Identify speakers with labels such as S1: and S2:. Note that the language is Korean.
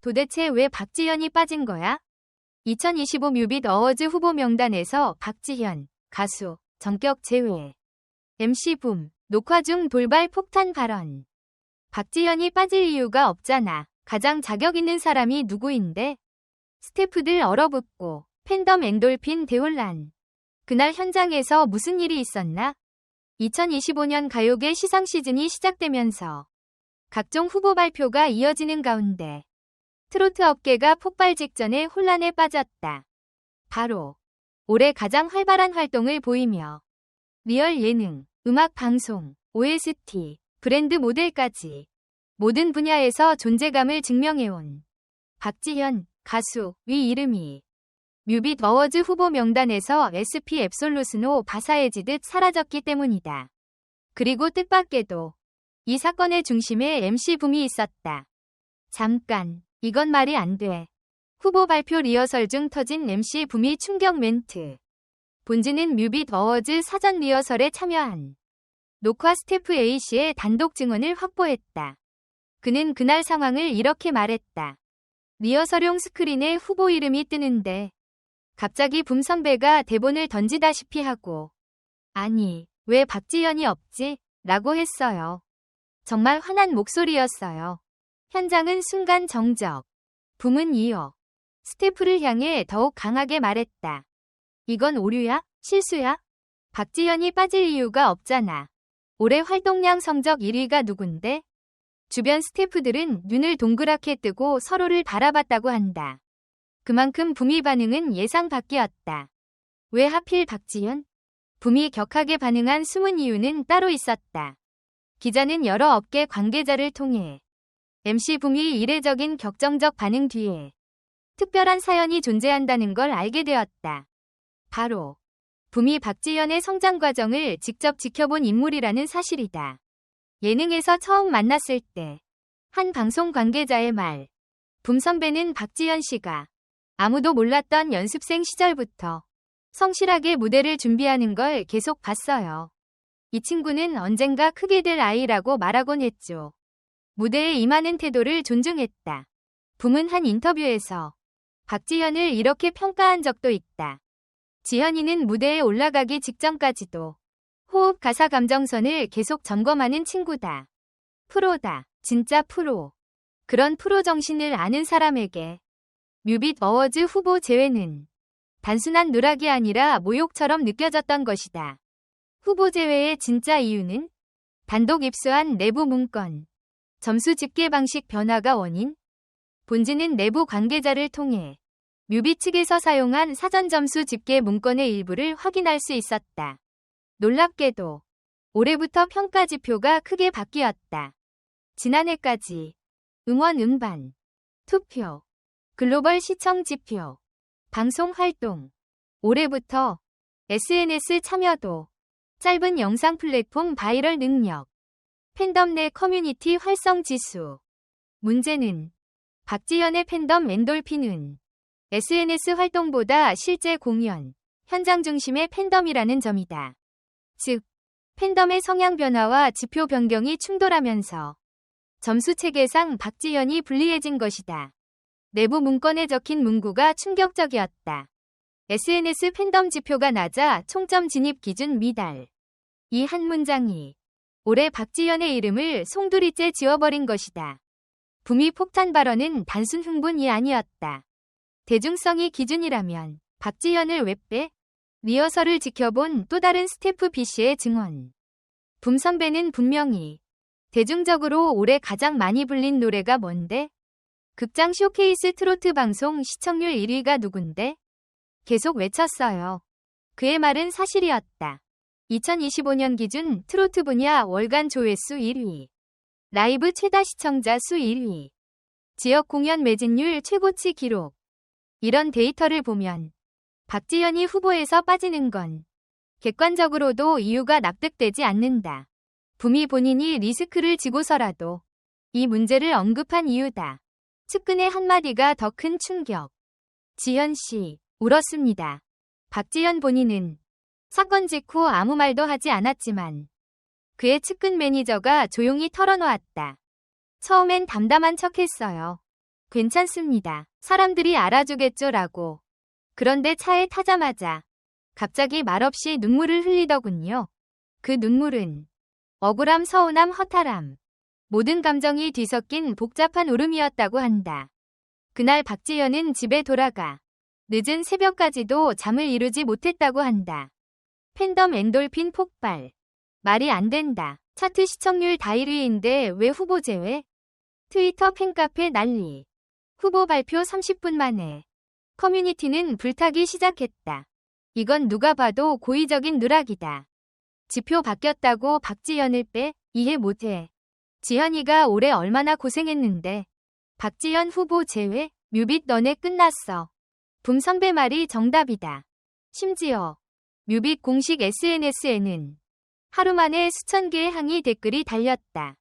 S1: 도대체 왜 박지현이 빠진 거야? 2025 뮤빗 어워즈 후보 명단에서 박지현, 가수, 전격 제외. MC 붐, 녹화 중 돌발 폭탄 발언. 박지현이 빠질 이유가 없잖아. 가장 자격 있는 사람이 누구인데? 스태프들 얼어붙고 팬덤 엔돌핀 대혼란. 그날 현장에서 무슨 일이 있었나? 2025년 가요계 시상 시즌이 시작되면서 각종 후보 발표가 이어지는 가운데 트로트 업계가 폭발 직전에 혼란에 빠졌다. 바로 올해 가장 활발한 활동을 보이며 리얼 예능, 음악 방송, OST, 브랜드 모델까지 모든 분야에서 존재감을 증명해온 박지현 가수 위 이름이 뮤빗 어워즈 후보 명단에서 SP 앱솔루스노 바사해지듯 사라졌기 때문이다. 그리고 뜻밖에도 이 사건의 중심에 MC 붐이 있었다. 잠깐, 이건 말이 안 돼. 후보 발표 리허설 중 터진 MC 붐이 충격 멘트. 본지는 뮤빗 어워즈 사전 리허설에 참여한 녹화 스태프 A씨의 단독 증언을 확보했다. 그는 그날 상황을 이렇게 말했다. 리허설용 스크린에 후보 이름이 뜨는데 갑자기 붐 선배가 대본을 던지다시피 하고 아니, 왜 박지현이 없지? 라고 했어요. 정말 화난 목소리였어요. 현장은 순간 정적. 붐은 이어 스태프를 향해 더욱 강하게 말했다. 이건 오류야? 실수야? 박지현이 빠질 이유가 없잖아. 올해 활동량 성적 1위가 누군데? 주변 스태프들은 눈을 동그랗게 뜨고 서로를 바라봤다고 한다. 그만큼 붐이 반응은 예상 밖이었다. 왜 하필 박지현? 붐이 격하게 반응한 숨은 이유는 따로 있었다. 기자는 여러 업계 관계자를 통해 MC 붐이 이례적인 격정적 반응 뒤에 특별한 사연이 존재한다는 걸 알게 되었다. 바로 붐이 박지현의 성장 과정을 직접 지켜본 인물이라는 사실이다. 예능에서 처음 만났을 때 한 방송 관계자의 말. 붐 선배는 박지현 씨가 아무도 몰랐던 연습생 시절부터 성실하게 무대를 준비하는 걸 계속 봤어요. 이 친구는 언젠가 크게 될 아이라고 말하곤 했죠. 무대에 임하는 태도를 존중했다. 붐은 한 인터뷰에서 박지현을 이렇게 평가한 적도 있다. 지현이는 무대에 올라가기 직전까지도 호흡 가사 감정선을 계속 점검하는 친구다. 프로다. 진짜 프로. 그런 프로 정신을 아는 사람에게 뮤빗 어워즈 후보 제외는 단순한 누락이 아니라 모욕처럼 느껴졌던 것이다. 후보 제외의 진짜 이유는 단독 입수한 내부 문건, 점수 집계 방식 변화가 원인, 본지는 내부 관계자를 통해 뮤비 측에서 사용한 사전 점수 집계 문건의 일부를 확인할 수 있었다. 놀랍게도 올해부터 평가 지표가 크게 바뀌었다. 지난해까지 응원 음반, 투표, 글로벌 시청 지표, 방송 활동, 올해부터 SNS 참여도, 짧은 영상 플랫폼 바이럴 능력, 팬덤 내 커뮤니티 활성 지수. 문제는 박지현의 팬덤 엔돌핀은 SNS 활동보다 실제 공연, 현장 중심의 팬덤이라는 점이다. 즉, 팬덤의 성향 변화와 지표 변경이 충돌하면서 점수 체계상 박지현이 불리해진 것이다. 내부 문건에 적힌 문구가 충격적이었다. SNS 팬덤 지표가 낮아 총점 진입 기준 미달. 이 한 문장이 올해 박지현의 이름을 송두리째 지워버린 것이다. 붐이 폭탄 발언은 단순 흥분이 아니었다. 대중성이 기준이라면 박지현을 왜 빼? 리허설을 지켜본 또 다른 스태프 B씨의 증언. 붐 선배는 분명히 대중적으로 올해 가장 많이 불린 노래가 뭔데? 극장 쇼케이스 트로트 방송 시청률 1위가 누군데? 계속 외쳤어요. 그의 말은 사실이었다. 2025년 기준 트로트 분야 월간 조회수 1위. 라이브 최다 시청자 수 1위. 지역 공연 매진율 최고치 기록. 이런 데이터를 보면 박지현이 후보에서 빠지는 건 객관적으로도 이유가 납득되지 않는다. 붐이 본인이 리스크를 지고서라도 이 문제를 언급한 이유다. 측근의 한마디가 더 큰 충격. 지현 씨, 울었습니다. 박지현 본인은 사건 직후 아무 말도 하지 않았지만 그의 측근 매니저가 조용히 털어놓았다. 처음엔 담담한 척 했어요. 괜찮습니다. 사람들이 알아주겠죠라고. 그런데 차에 타자마자 갑자기 말없이 눈물을 흘리더군요. 그 눈물은 억울함, 서운함, 허탈함. 모든 감정이 뒤섞인 복잡한 울음이었다고 한다. 그날 박지현은 집에 돌아가 늦은 새벽까지도 잠을 이루지 못했다고 한다. 팬덤 엔돌핀 폭발. 말이 안 된다. 차트 시청률 다 1위인데 왜 후보 제외? 트위터 팬카페 난리. 후보 발표 30분 만에. 커뮤니티는 불타기 시작했다. 이건 누가 봐도 고의적인 누락이다. 지표 바뀌었다고 박지현을 빼? 이해 못해. 지현이가 올해 얼마나 고생했는데. 박지현 후보 제외, 뮤빗 너네 끝났어. 붐 선배 말이 정답이다. 심지어 뮤빗 공식 SNS에는 하루 만에 수천 개의 항의 댓글이 달렸다.